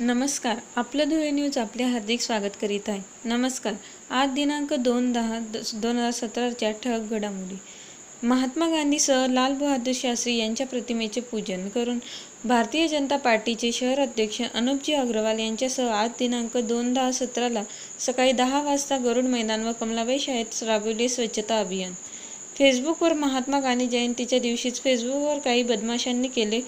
नमस्कार आपलं धुळे न्यूज आपले हार्दिक स्वागत करीत आहे. नमस्कार आज दिनांक दोन दहा दोन हजार सतराच्या ठळक घडामोडी. महात्मा गांधीसह लाल बहादूर शास्त्री यांच्या प्रतिमेचे पूजन करून भारतीय जनता पार्टीचे शहर अध्यक्ष अनुपजी अग्रवाल यांच्यासह आज दिनांक दोन दहा सतराला सकाळी दहा वाजता गरुड मैदान व कमलाबाई शाळेत राबवले स्वच्छता अभियान. फेसबुकवर महात्मा गांधी जयंतीच्या दिवशीच फेसबुकवर काही बदमाशांनी केले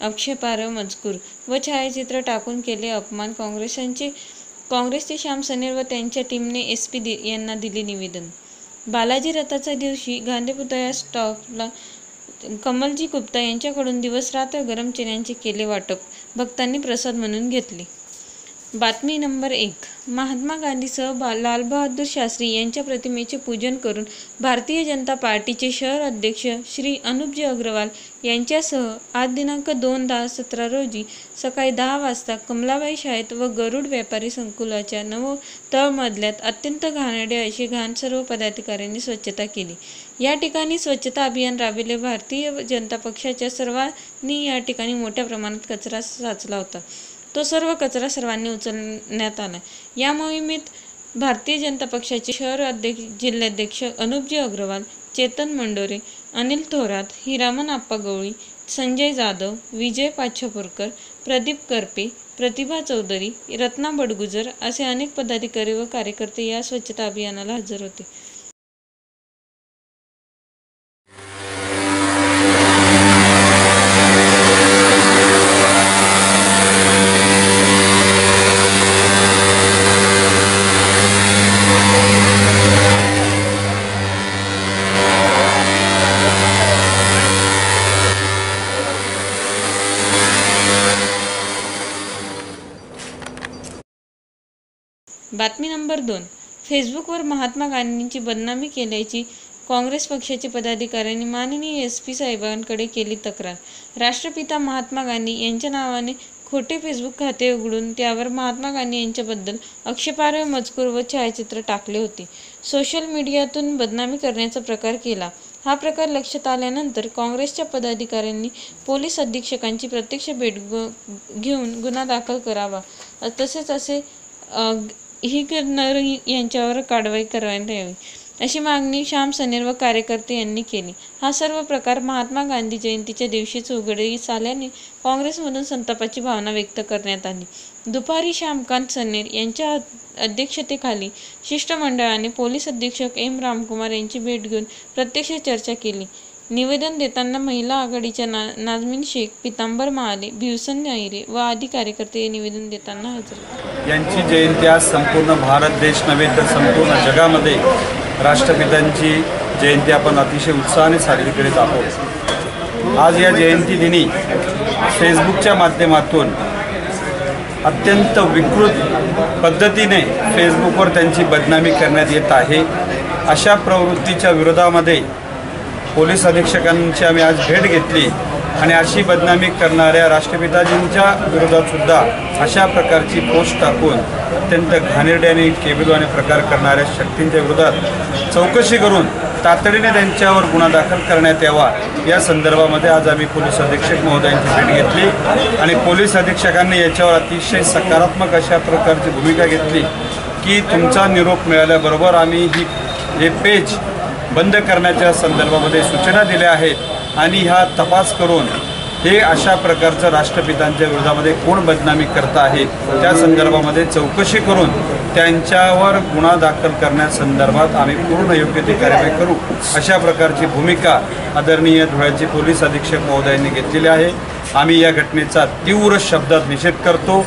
आक्षेपार्ह मजकूर व छायाचित्र टाकून केले अपमान. काँग्रेसांचे काँग्रेसचे श्याम सनेर व त्यांच्या टीमने एस पी दि यांना दिले निवेदन. बालाजी रथाच्या दिवशी गांधी पुतळ्या स्टॉपला कमलजी गुप्ता यांच्याकडून दिवस रात्र गरम चण्याचे केले वाटप. भक्तांनी प्रसाद म्हणून घेतले. बातमी नंबर एक. महात्मा गांधीसह बा लालबहादूर शास्त्री यांच्या प्रतिमेचे पूजन करून भारतीय जनता पार्टीचे शहर अध्यक्ष श्री अनुपजी अग्रवाल यांच्यासह आज दिनांक दोन दहा सतरा रोजी सकाळी दहा वाजता कमलाबाई शाळेत व गरुड व्यापारी संकुलाच्या नव तळमजल्यात अत्यंत घाणेडे अशी घाण सर्व पदाधिकाऱ्यांनी स्वच्छता केली. या ठिकाणी स्वच्छता अभियान राबविले भारतीय जनता पक्षाच्या सर्वांनी या ठिकाणी मोठ्या प्रमाणात कचरा साचला होता. तो सर्व कचरा सर्वांनी उचलण्यात आला. या मोहिमेत भारतीय जनता पक्षाचे शहर अध्यक्ष जिल्हाध्यक्ष अनुपजी अग्रवाल चेतन मंडोरे अनिल थोरात हिरामन आप्पा गवळी संजय जाधव विजय पाछापूरकर प्रदीप करपे प्रतिभा चौधरी रत्ना बडगुजर असे अनेक पदाधिकारी व कार्यकर्ते या स्वच्छता अभियानाला हजर होते. बातमी नंबर दोन. फेसबुकवर महात्मा गांधींची बदनामी केल्याची काँग्रेस पक्षाचे पदाधिकाऱ्यांनी माननीय एस पी साहेबांकडे केली तक्रार. राष्ट्रपिता महात्मा गांधी यांच्या नावाने खोटे फेसबुक खाते उघडून त्यावर महात्मा गांधी यांच्याबद्दल आक्षेपार्ह मजकूर व छायाचित्र टाकले होते. सोशल मीडियातून बदनामी करण्याचा प्रकार केला. हा प्रकार लक्षात आल्यानंतर काँग्रेसच्या पदाधिकाऱ्यांनी पोलीस अधीक्षकांची प्रत्यक्ष भेट घेऊन गुन्हा दाखल करावा. तसेच असे ही करणार यांच्यावर कारवाई करायला यावी. अशी मागणी श्याम सनेर व कार्यकर्ते यांनी केली. हा सर्व प्रकार महात्मा गांधी जयंतीच्या दिवशीच उघडीस आल्याने काँग्रेसमधून संतापाची भावना व्यक्त करण्यात आली. दुपारी श्यामकांत सनेर यांच्या अध्यक्षतेखाली शिष्टमंडळाने पोलीस अधीक्षक एम रामकुमार यांची भेट घेऊन प्रत्यक्ष चर्चा केली. निवेदन देताना महिला आघाडीच्या ना नाजमीन शेख पितांबर महाले भिवसन नायरे व आदी कार्यकर्ते निवेदन देताना हजर यांची जयंती आज संपूर्ण भारत देश नव्हे तर संपूर्ण जगामध्ये राष्ट्रपितांची जयंती आपण अतिशय उत्साहाने साजरी करीत आहोत. आज या जयंती दिनी फेसबुकच्या माध्यमातून अत्यंत विकृत पद्धतीने फेसबुकवर त्यांची बदनामी करण्यात येत आहे. अशा प्रवृत्तीच्या विरोधामध्ये पोलीस अधीक्षकांची आम्ही आज भेट घेतली आणि अशी बदनामी करणाऱ्या राष्ट्रपिताजींच्या विरोधातसुद्धा अशा प्रकारची पोस्ट टाकून अत्यंत घाणेरडे आणि केबिलवाने प्रकार करणाऱ्या शक्तींच्या विरोधात चौकशी करून तातडीने त्यांच्यावर गुन्हा दाखल करण्यात यावा. या संदर्भामध्ये आज आम्ही पोलीस अधीक्षक महोदयांची भेट घेतली आणि पोलीस अधीक्षकांनी याच्यावर अतिशय सकारात्मक अशा प्रकारची भूमिका घेतली की तुमचा निरोप मिळाल्याबरोबर आम्ही ही हे पेज बंद करण्याच्या संदर्भामध्ये सूचना दिल्या आहेत आणि ह्या तपास करून हे अशा प्रकारचं राष्ट्रपितांच्या विरोधामध्ये कोण बदनामी करत आहे त्या संदर्भामध्ये चौकशी करून त्यांच्यावर गुन्हा दाखल करण्यासंदर्भात आम्ही पूर्ण योग्य ती कार्यवाही करू अशा प्रकारची भूमिका आदरणीय धुळ्याचे पोलीस अधीक्षक महोदयांनी घेतलेली आहे. आम्ही या घटनेचा तीव्र शब्दात निषेध करतो.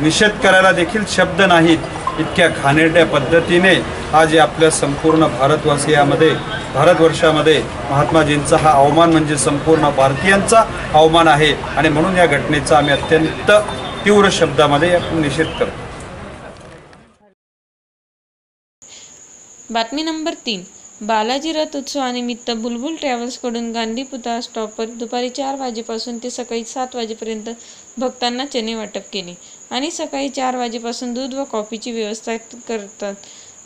निषेध करायला देखील शब्द नाहीत इतक्या घाणेरड्या पद्धतीने आज आपल्या संपूर्ण भारतवासियामध्ये भारतवर्षामध्ये महात्माजींचा हा अवमान म्हणजे संपूर्ण भारतीयांचा अवमान आहे. आणि म्हणून या घटनेचा आम्ही अत्यंत तीव्र शब्दामध्ये निषेध करतो. बातमी नंबर तीन. बालाजी रथ उत्सवानिमित्त बुलबुल ट्रॅव्हल्सकडून गांधी पुतळा स्टॉपवर दुपारी चार वाजेपासून ते सकाळी सात वाजेपर्यंत भक्तांना चणे वाटप केले. आणि सकाळी चार वाजेपासून दूध व कॉफीची व्यवस्था करतात.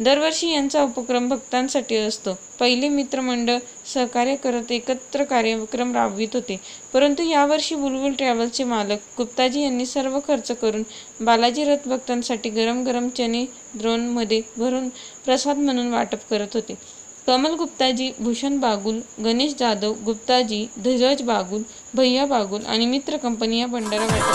दरवर्षी यांचा उपक्रम भक्तांसाठी असतो. पहिले मित्रमंडळ सहकार्य करत एकत्र कार्यक्रम राबवित होते. परंतु यावर्षी बुलबुल ट्रॅव्हल्सचे मालक गुप्ताजी यांनी सर्व खर्च करून बालाजी रथ भक्तांसाठी गरम गरम चणे द्रोणमध्ये भरून प्रसाद म्हणून वाटप करत होते. कमल गुप्ताजी भूषण बागुल गणेश जाधव गुप्ताजी धीरज बागुल भैया बागुल आणि मित्र कंपनी या भंडारा वाटप